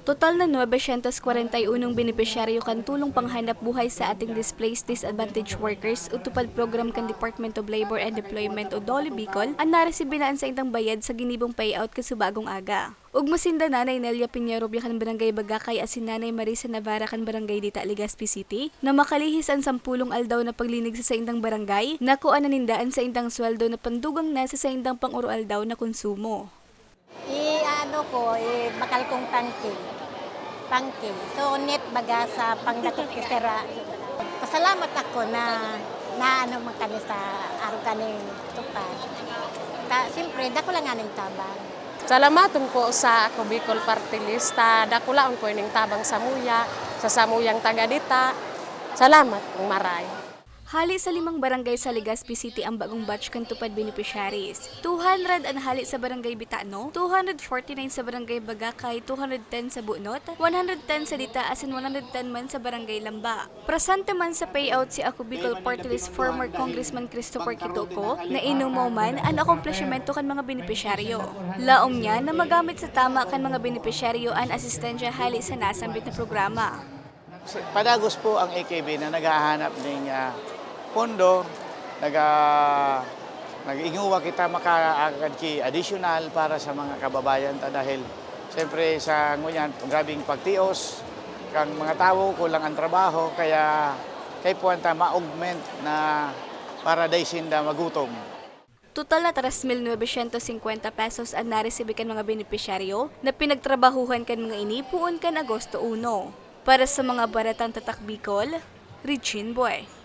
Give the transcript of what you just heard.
Total na 941 benepisyaryo kan tulong panghanap buhay sa ating displaced disadvantaged workers utupad program kan Department of Labor and Employment o DOLE Bicol ang naresibinaan sa intang bayad sa ginibong payout kasubagong aga. Ug masinda nanay Nelia Piñero kan Barangay Bagakay asin nanay Marisa Navarra kan Barangay Dita Legazpi City na makalihis ang sampulong aldaw na paglinig sa saindang barangay na kuan nindaan sa indang sweldo na pandugang na sa saindang pang-uro aldaw na konsumo. I-ano ko, eh, bakal kong pangking. Pangking. So, net baga sa pangdatot kisera. Pasalamat ako na na ano man kami sa araw kaning tupad. Ta, siyempre, dako lang aning tabang. Salamatun po sa ako Bicol Party Lista. Dakulaon ko tabang samuya, sa samuyang tagadita. Salamat ng maray. Hali sa limang barangay sa Legazpi City ang bagong batch kan tupad beneficiaries. 200 ang hali sa barangay Bitano, 249 sa barangay Bagakay, 210 sa Bunot, 110 sa Dita asin 110 man sa barangay Lamba. Presente man sa payout si Ako Bicol Party List former Congressman Christopher Kitoko na inumaw man ang akomplishmento kan mga benepisyaryo. Laom niya na magamit sa tama kan mga benepisyaryo ang asistensya hali sa nasambit na programa. Padagos po ang AKB na naghahanap ng ah, pondo, naga nag-inguwa kita makaagad ki additional para sa mga kababayan ta dahil siyempre sa ngunyan grabing pagtios kang mga tao kulang ang trabaho kaya kay puwanta ma-augment na para day sinda magutom. Total na 3,950 pesos ang naresibikan mga benepisyaryo na pinagtrabahuhan kan mga ini puon kan Agosto 1. Para sa mga baratang tatak Bicol, Regine Boy.